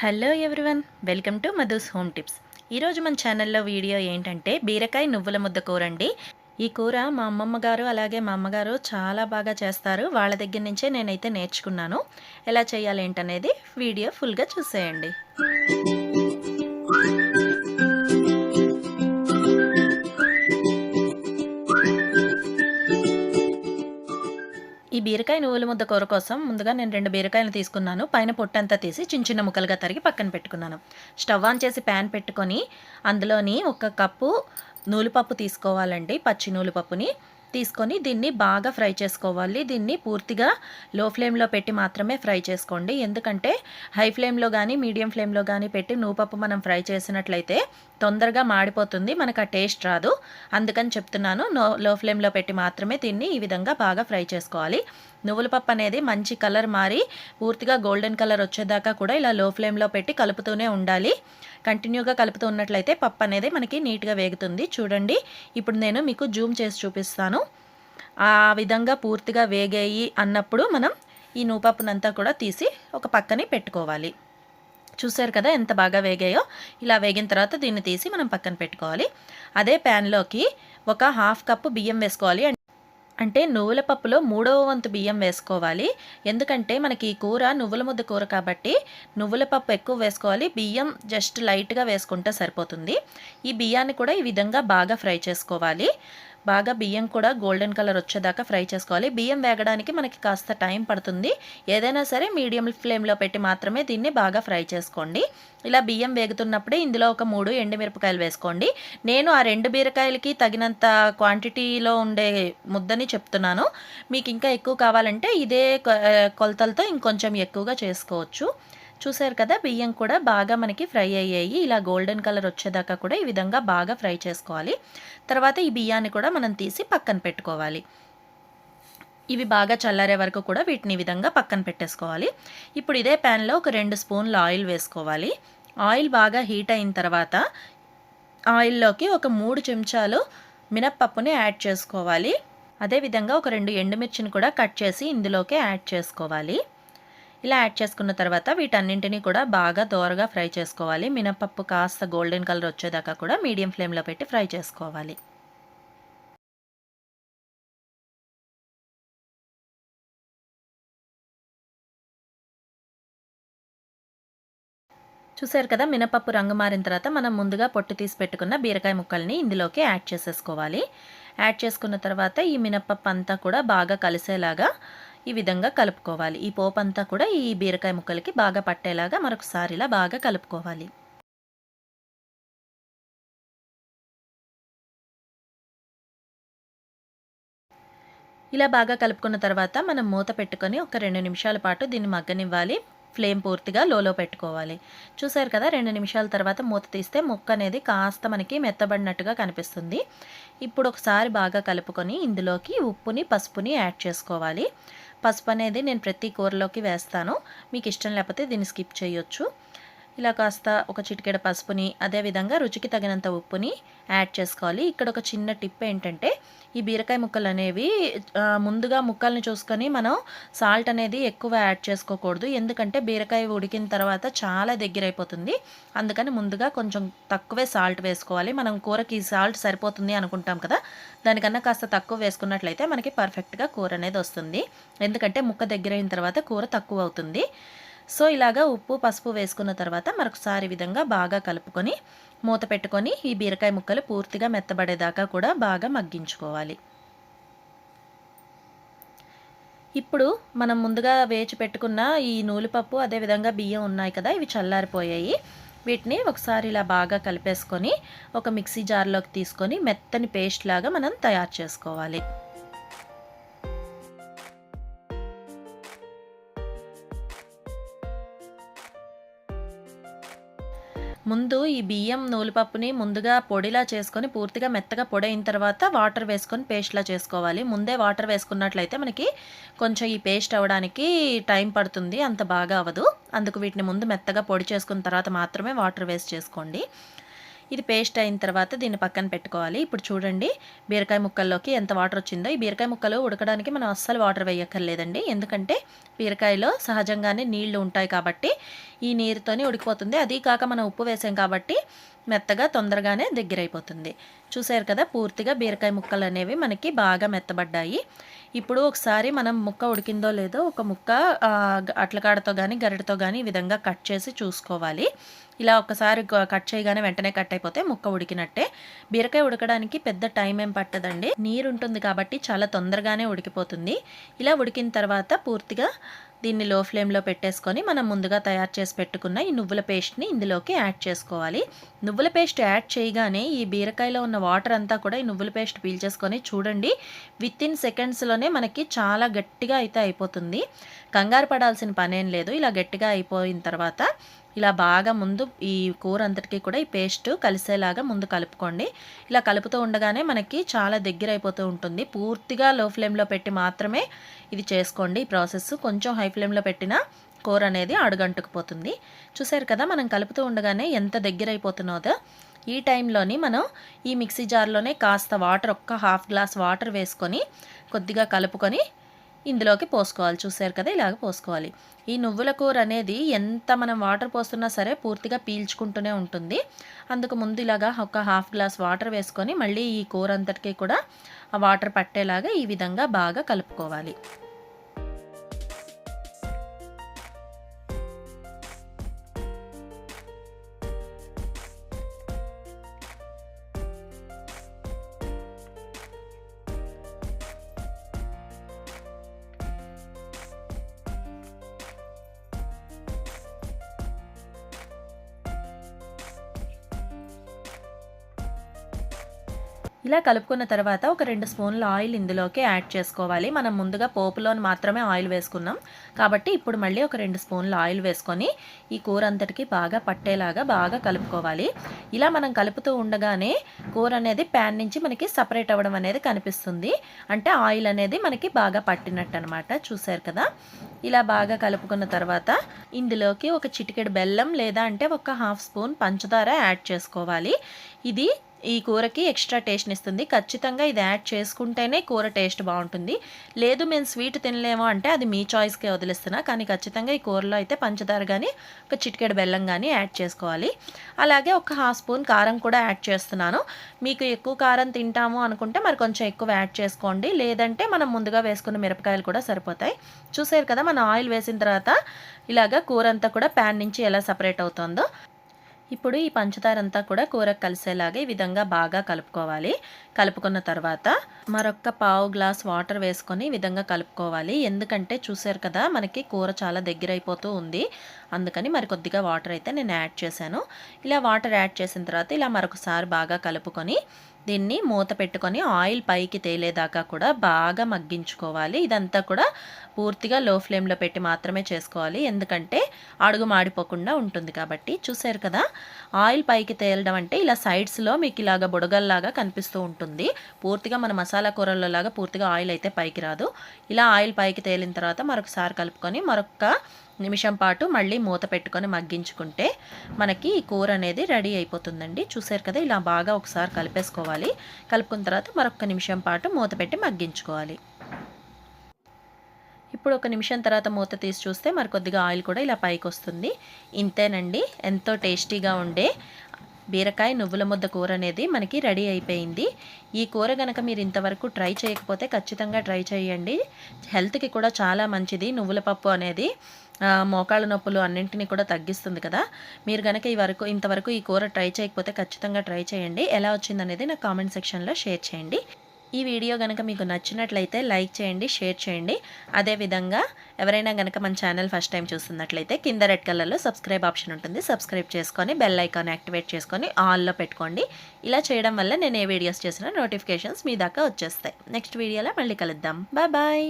Hello everyone welcome to Madhu's home tips. ఈరోజు మన ఛానల్లో వీడియో ఏంటంటే బీరకాయ నువ్వుల ముద్ద కూర అండి. ఈ కూర మా అమ్మమ్మ గారు అలాగే మా అమ్మగారు చాలా బాగా చేస్తారు. వాళ్ళ దగ్గర నుంచే నేనైతే నేర్చుకున్నాను. ఎలా చేయాలి ఏంటనేది వీడియో ఫుల్గా చూసేయండి. బీరకాయ నువ్వుల ముద్ద కూర కోసం ముందుగా నేను రెండు బీరకాయలు తీసుకున్నాను. పైన పొట్టంతా తీసి చిన్న చిన్న ముక్కలుగా తరిగి పక్కన పెట్టుకున్నాను. స్టవ్ ఆన్ చేసి ప్యాన్ పెట్టుకొని అందులోని ఒక కప్పు నూలుపప్పు తీసుకోవాలండి పచ్చి నూలుపప్పుని. తీసుకొని దీన్ని బాగా ఫ్రై చేసుకోవాలి. దీన్ని పూర్తిగా లో ఫ్లేమ్లో పెట్టి మాత్రమే ఫ్రై చేసుకోండి. ఎందుకంటే హై ఫ్లేమ్లో కానీ మీడియం ఫ్లేమ్లో కానీ పెట్టి నూపప్పు మనం ఫ్రై చేసినట్లయితే తొందరగా మాడిపోతుంది. మనకు ఆ టేస్ట్ రాదు. అందుకని చెప్తున్నాను నో లో ఫ్లేమ్లో పెట్టి మాత్రమే దీన్ని ఈ విధంగా బాగా ఫ్రై చేసుకోవాలి. నువ్వుల పప్పు అనేది మంచి కలర్ మారి పూర్తిగా గోల్డెన్ కలర్ వచ్చేదాకా కూడా ఇలా లో ఫ్లేమ్లో పెట్టి కలుపుతూనే ఉండాలి. కంటిన్యూగా కలుపుతూ ఉన్నట్లయితే పప్పు అనేది మనకి నీట్గా వేగుతుంది. చూడండి ఇప్పుడు నేను మీకు జూమ్ చేసి చూపిస్తాను. ఆ విధంగా పూర్తిగా వేగాయి అన్నప్పుడు మనం ఈ నూపప్పునంతా కూడా తీసి ఒక పక్కని పెట్టుకోవాలి. చూసారు కదా ఎంత బాగా వేగాయో? ఇలా వేగిన తర్వాత దీన్ని తీసి మనం పక్కన పెట్టుకోవాలి. అదే ప్యాన్లోకి ఒక హాఫ్ కప్పు బియ్యం వేసుకోవాలి. అంటే నువ్వుల పప్పులో మూడవ వంతు బియ్యం వేసుకోవాలి. ఎందుకంటే మనకి ఈ కూర నువ్వుల ముద్ద కూర కాబట్టి నువ్వుల పప్పు ఎక్కువ వేసుకోవాలి. బియ్యం జస్ట్ లైట్గా వేసుకుంటే సరిపోతుంది. ఈ బియ్యాన్ని కూడా ఈ విధంగా బాగా ఫ్రై చేసుకోవాలి. బాగా బియ్యం కూడా గోల్డెన్ కలర్ వచ్చేదాకా ఫ్రై చేసుకోవాలి. బియ్యం వేగడానికి మనకి కాస్త టైం పడుతుంది. ఏదైనా సరే మీడియం ఫ్లేమ్లో పెట్టి మాత్రమే దీన్ని బాగా ఫ్రై చేసుకోండి. ఇలా బియ్యం వేగుతున్నప్పుడే ఇందులో ఒక మూడు ఎండుమిరపకాయలు వేసుకోండి. నేను ఆ రెండు బీరకాయలకి తగినంత క్వాంటిటీలో ఉండే ముద్దని చెప్తున్నాను. మీకు ఇంకా ఎక్కువ కావాలంటే ఇదే కొలతలతో ఇంకొంచెం ఎక్కువగా చేసుకోవచ్చు. చూసారు కదా బియ్యం కూడా బాగా మనకి ఫ్రై అయ్యాయి. ఇలా గోల్డెన్ కలర్ వచ్చేదాకా కూడా ఈ విధంగా బాగా ఫ్రై చేసుకోవాలి. తర్వాత ఈ బియ్యాన్ని కూడా మనం తీసి పక్కన పెట్టుకోవాలి. ఇవి బాగా చల్లారే వరకు కూడా వీటిని ఈ విధంగా పక్కన పెట్టేసుకోవాలి. ఇప్పుడు ఇదే ప్యాన్లో ఒక రెండు స్పూన్ల ఆయిల్ వేసుకోవాలి. ఆయిల్ బాగా హీట్ అయిన తర్వాత ఆయిల్లోకి ఒక మూడు చెంచాలు మినప్పప్పుని యాడ్ చేసుకోవాలి. అదేవిధంగా ఒక రెండు ఎండుమిర్చిని కూడా కట్ చేసి ఇందులోకి యాడ్ చేసుకోవాలి. ఇలా యాడ్ చేసుకున్న తర్వాత వీటన్నింటినీ కూడా బాగా దోరగా ఫ్రై చేసుకోవాలి. మినపప్పు కాస్త గోల్డెన్ కలర్ వచ్చేదాకా కూడా మీడియం ఫ్లేమ్లో పెట్టి ఫ్రై చేసుకోవాలి. చూసారు కదా మినపప్పు రంగు మారిన తర్వాత మనం ముందుగా పొట్టు తీసి పెట్టుకున్న బీరకాయ ముక్కల్ని ఇందులోకి యాడ్ చేసేసుకోవాలి. యాడ్ చేసుకున్న తర్వాత ఈ మినపప్పు అంతా కూడా బాగా కలిసేలాగా ఈ విధంగా కలుపుకోవాలి. ఈ పోపు అంతా కూడా ఈ బీరకాయ ముక్కలకి బాగా పట్టేలాగా మరొకసారి ఇలా బాగా కలుపుకోవాలి. ఇలా బాగా కలుపుకున్న తర్వాత మనం మూత పెట్టుకొని ఒక రెండు నిమిషాల పాటు దీన్ని మగ్గనివ్వాలి. ఫ్లేమ్ పూర్తిగా లోలో పెట్టుకోవాలి. చూసారు కదా రెండు నిమిషాల తర్వాత మూత తీస్తే ముక్క అనేది కాస్త మనకి మెత్తబడినట్టుగా కనిపిస్తుంది. ఇప్పుడు ఒకసారి బాగా కలుపుకొని ఇందులోకి ఉప్పుని పసుపుని యాడ్ చేసుకోవాలి. పసుపు అనేది నేను ప్రతి కూరలోకి వేస్తాను. మీకు ఇష్టం లేకపోతే దీన్ని స్కిప్ చేయొచ్చు. ఇలా కాస్త ఒక చిటికెడ పసుపుని అదేవిధంగా రుచికి తగినంత ఉప్పుని యాడ్ చేసుకోవాలి. ఇక్కడ ఒక చిన్న టిప్ ఏంటంటే ఈ బీరకాయ ముక్కలు అనేవి ముందుగా ముక్కల్ని చూసుకొని మనం సాల్ట్ అనేది ఎక్కువ యాడ్ చేసుకోకూడదు. ఎందుకంటే బీరకాయ ఉడికిన తర్వాత చాలా దగ్గర అయిపోతుంది అందుకని ముందుగా కొంచెం తక్కువే సాల్ట్ వేసుకోవాలి. మనం కూరకి సాల్ట్ సరిపోతుంది అనుకుంటాం కదా దానికన్నా కాస్త తక్కువ వేసుకున్నట్లయితే మనకి పర్ఫెక్ట్గా కూర అనేది వస్తుంది. ఎందుకంటే ముక్క దగ్గర అయిన తర్వాత కూర తక్కువ అవుతుంది. సో ఇలాగా ఉప్పు పసుపు వేసుకున్న తర్వాత మరొకసారి విధంగా బాగా కలుపుకొని మూత పెట్టుకొని ఈ బీరకాయ ముక్కలు పూర్తిగా మెత్తబడేదాకా కూడా బాగా మగ్గించుకోవాలి. ఇప్పుడు మనం ముందుగా వేచి పెట్టుకున్న ఈ నూలుపప్పు అదేవిధంగా బియ్యం ఉన్నాయి కదా ఇవి చల్లారిపోయాయి. వీటిని ఒకసారి ఇలా బాగా కలిపేసుకొని ఒక మిక్సీ జార్లోకి తీసుకొని మెత్తని పేస్ట్ లాగా మనం తయారు చేసుకోవాలి. ముందు ఈ బియ్యం నూలుపప్పుని ముందుగా పొడిలా చేసుకొని పూర్తిగా మెత్తగా పొడి అయిన తర్వాత వాటర్ వేసుకొని పేస్ట్లా చేసుకోవాలి. ముందే వాటర్ వేసుకున్నట్లయితే మనకి కొంచెం ఈ పేస్ట్ అవ్వడానికి టైం పడుతుంది. అంత బాగా అవ్వదు అందుకు వీటిని ముందు మెత్తగా పొడి చేసుకున్న తర్వాత మాత్రమే వాటర్ వేస్ట్ చేసుకోండి. ఇది పేస్ట్ అయిన తర్వాత దీన్ని పక్కన పెట్టుకోవాలి. ఇప్పుడు చూడండి బీరకాయ ముక్కల్లోకి ఎంత వాటర్ వచ్చిందో. ఈ బీరకాయ ముక్కలు ఉడకడానికి మనం అస్సలు వాటర్ వేయక్కర్లేదండి. ఎందుకంటే బీరకాయలో సహజంగానే నీళ్ళు ఉంటాయి కాబట్టి ఈ నీరుతోనే ఉడికిపోతుంది. అది కాక మనం ఉప్పు వేసాం కాబట్టి మెత్తగా తొందరగానే దగ్గర అయిపోతుంది చూసారు కదా పూర్తిగా బీరకాయ ముక్కలు అనేవి మనకి బాగా మెత్తబడ్డాయి. ఇప్పుడు ఒకసారి మనం ముక్క ఉడికిందో లేదో ఒక ముక్క అట్లకాడతో కానీ గరిటతో కానీ ఈ విధంగా కట్ చేసి చూసుకోవాలి. ఇలా ఒకసారి కట్ చేయగానే వెంటనే కట్ అయిపోతే ముక్క ఉడికినట్టే. బీరకాయ ఉడకడానికి పెద్ద టైం ఏం పట్టదండి. నీరు ఉంటుంది కాబట్టి చాలా తొందరగానే ఉడికిపోతుంది. ఇలా ఉడికిన తర్వాత పూర్తిగా దీన్ని లో ఫ్లేమ్లో పెట్టేసుకొని మనం ముందుగా తయారు చేసి పెట్టుకున్న ఈ నువ్వుల పేస్ట్ని ఇందులోకి యాడ్ చేసుకోవాలి. నువ్వుల పేస్ట్ యాడ్ చేయగానే ఈ బీరకాయలో ఉన్న వాటర్ అంతా కూడా ఈ నువ్వుల పేస్ట్ పీల్చేసుకొని చూడండి. విత్ ఇన్ సెకండ్స్లోనే మనకి చాలా గట్టిగా అయితే అయిపోతుంది. కంగారు పడాల్సిన పనేం లేదు. ఇలా గట్టిగా అయిపోయిన తర్వాత ఇలా బాగా ముందు ఈ కూర అంతటికి కూడా ఈ పేస్ట్ కలిసేలాగా ముందు కలుపుకోండి. ఇలా కలుపుతూ ఉండగానే మనకి చాలా దగ్గర అయిపోతూ ఉంటుంది. పూర్తిగా లో ఫ్లేమ్లో పెట్టి మాత్రమే ఇది చేసుకోండి ఈ ప్రాసెస్. కొంచెం హై ఫ్లేమ్లో పెట్టినా కూర అనేది అడుగంటుకుపోతుంది. చూసారు కదా మనం కలుపుతూ ఉండగానే ఎంత దగ్గర అయిపోతున్నదో ఈ టైంలోని మనం ఈ మిక్సీ జార్లోనే కాస్త వాటర్ ఒక్క హాఫ్ గ్లాస్ వాటర్ వేసుకొని కొద్దిగా కలుపుకొని ఇందులోకి పోసుకోవాలి. చూసారు కదా ఇలాగ పోసుకోవాలి. ఈ నువ్వుల కూర అనేది ఎంత మనం వాటర్ పోస్తున్నా సరే పూర్తిగా పీల్చుకుంటూనే ఉంటుంది. అందుకు ముందు ఇలాగా ఒక హాఫ్ గ్లాస్ వాటర్ వేసుకొని మళ్ళీ ఈ కూర అంతటికీ కూడా ఆ వాటర్ పట్టేలాగా ఈ విధంగా బాగా కలుపుకోవాలి. ఇలా కలుపుకున్న తర్వాత ఒక రెండు స్పూన్ల ఆయిల్ ఇందులోకి యాడ్ చేసుకోవాలి. మనం ముందుగా పోపులోని మాత్రమే ఆయిల్ వేసుకున్నాం. కాబట్టి ఇప్పుడు మళ్ళీ ఒక రెండు స్పూన్ల ఆయిల్ వేసుకొని ఈ కూర అంతటికి బాగా పట్టేలాగా బాగా కలుపుకోవాలి. ఇలా మనం కలుపుతూ ఉండగానే కూర అనేది ప్యాన్ నుంచి మనకి సపరేట్ అవ్వడం అనేది కనిపిస్తుంది. అంటే ఆయిల్ అనేది మనకి బాగా పట్టినట్టు అనమాట చూసారు కదా? ఇలా బాగా కలుపుకున్న తర్వాత ఇందులోకి ఒక చిటికెడు బెల్లం లేదా అంటే ఒక హాఫ్ స్పూన్ పంచదార యాడ్ చేసుకోవాలి. ఇది ఈ కూరకి ఎక్స్ట్రా టేస్ట్ని ఇస్తుంది. ఖచ్చితంగా ఇది యాడ్ చేసుకుంటేనే కూర టేస్ట్ బాగుంటుంది. లేదు మేము స్వీట్ తినలేము అంటే అది మీ చాయిస్కే వదిలిస్తున్నా. కానీ ఖచ్చితంగా ఈ కూరలో అయితే పంచదార కానీ ఒక చిటికెడు బెల్లం కానీ యాడ్ చేసుకోవాలి. అలాగే ఒక హాఫ్ స్పూన్ కారం కూడా యాడ్ చేస్తున్నాను. మీకు ఎక్కువ కారం తింటాము అనుకుంటే మరి కొంచెం ఎక్కువ యాడ్ చేసుకోండి. లేదంటే మనం ముందుగా వేసుకున్న మిరపకాయలు కూడా సరిపోతాయి. చూసారు కదా మనం ఆయిల్ వేసిన తర్వాత ఇలాగ కూర అంతా కూడా ప్యాన్ నుంచి ఎలా సపరేట్ అవుతుందో. ఇప్పుడు ఈ పంచదార అంతా కూడా కూరకు కలిసేలాగా ఈ విధంగా బాగా కలుపుకోవాలి. కలుపుకున్న తర్వాత మరొక పావు గ్లాస్ వాటర్ వేసుకొని ఈ విధంగా కలుపుకోవాలి. ఎందుకంటే చూసారు కదా మనకి కూర చాలా దగ్గర అయిపోతూ ఉంది. అందుకని మరి కొద్దిగా వాటర్ అయితే నేను యాడ్ చేశాను. ఇలా వాటర్ యాడ్ చేసిన తర్వాత ఇలా మరొకసారి బాగా కలుపుకొని దీన్ని మూత పెట్టుకొని ఆయిల్ పైకి తేలేదాకా కూడా బాగా మగ్గించుకోవాలి. ఇదంతా కూడా పూర్తిగా లో ఫ్లేమ్లో పెట్టి మాత్రమే చేసుకోవాలి. ఎందుకంటే అడుగు మాడిపోకుండా ఉంటుంది కాబట్టి. చూసారు కదా? ఆయిల్ పైకి తేలడం అంటే ఇలా సైడ్స్లో మీకు ఇలాగ బుడగల్లాగా కనిపిస్తూ ఉంటుంది. పూర్తిగా మన మసాలా కూరల్లోలాగా పూర్తిగా ఆయిల్ అయితే పైకి రాదు. ఇలా ఆయిల్ పైకి తేలిన తర్వాత మరొకసారి కలుపుకొని మరొక నిమిషం పాటు మళ్ళీ మూత పెట్టుకొని మగ్గించుకుంటే మనకి ఈ కూర అనేది రెడీ అయిపోతుందండి. చూసారు కదా ఇలా బాగా ఒకసారి కలిపేసుకోవాలి. కలుపుకున్న తర్వాత మరొక నిమిషం పాటు మూత పెట్టి మగ్గించుకోవాలి. ఇప్పుడు ఒక నిమిషం తర్వాత మూత తీసి చూస్తే మరి కొద్దిగా ఆయిల్ కూడా ఇలా పైకి వస్తుంది. ఇంతేనండి ఎంతో టేస్టీగా ఉండే బీరకాయ నువ్వుల ముద్ద కూర అనేది మనకి రెడీ అయిపోయింది. ఈ కూర కనుక మీరు ఇంతవరకు ట్రై చేయకపోతే ఖచ్చితంగా ట్రై చేయండి. హెల్త్కి కూడా చాలా మంచిది. నువ్వుల పప్పు అనేది మోకాళ్ళ నొప్పులు అన్నింటినీ కూడా తగ్గిస్తుంది కదా. మీరు కనుక ఈ వరకు ఇంతవరకు ఈ కూర ట్రై చేయకపోతే ఖచ్చితంగా ట్రై చేయండి. ఎలా వచ్చిందనేది నా కామెంట్ సెక్షన్లో షేర్ చేయండి. ఈ వీడియో కనుక మీకు నచ్చినట్లయితే లైక్ చేయండి షేర్ చేయండి. అదేవిధంగా ఎవరైనా కనుక మన ఛానల్ ఫస్ట్ టైం చూస్తున్నట్లయితే కింద రెడ్ కలర్లో సబ్స్క్రైబ్ ఆప్షన్ ఉంటుంది. సబ్స్క్రైబ్ చేసుకొని బెల్ ఐకాన్ యాక్టివేట్ చేసుకొని ఆల్లో పెట్టుకోండి. ఇలా చేయడం వల్ల నేను ఏ వీడియోస్ చేసినా నోటిఫికేషన్స్ మీ దాకా వచ్చేస్తాయి. నెక్స్ట్ వీడియోలో మళ్ళీ కలుద్దాం. Bye bye.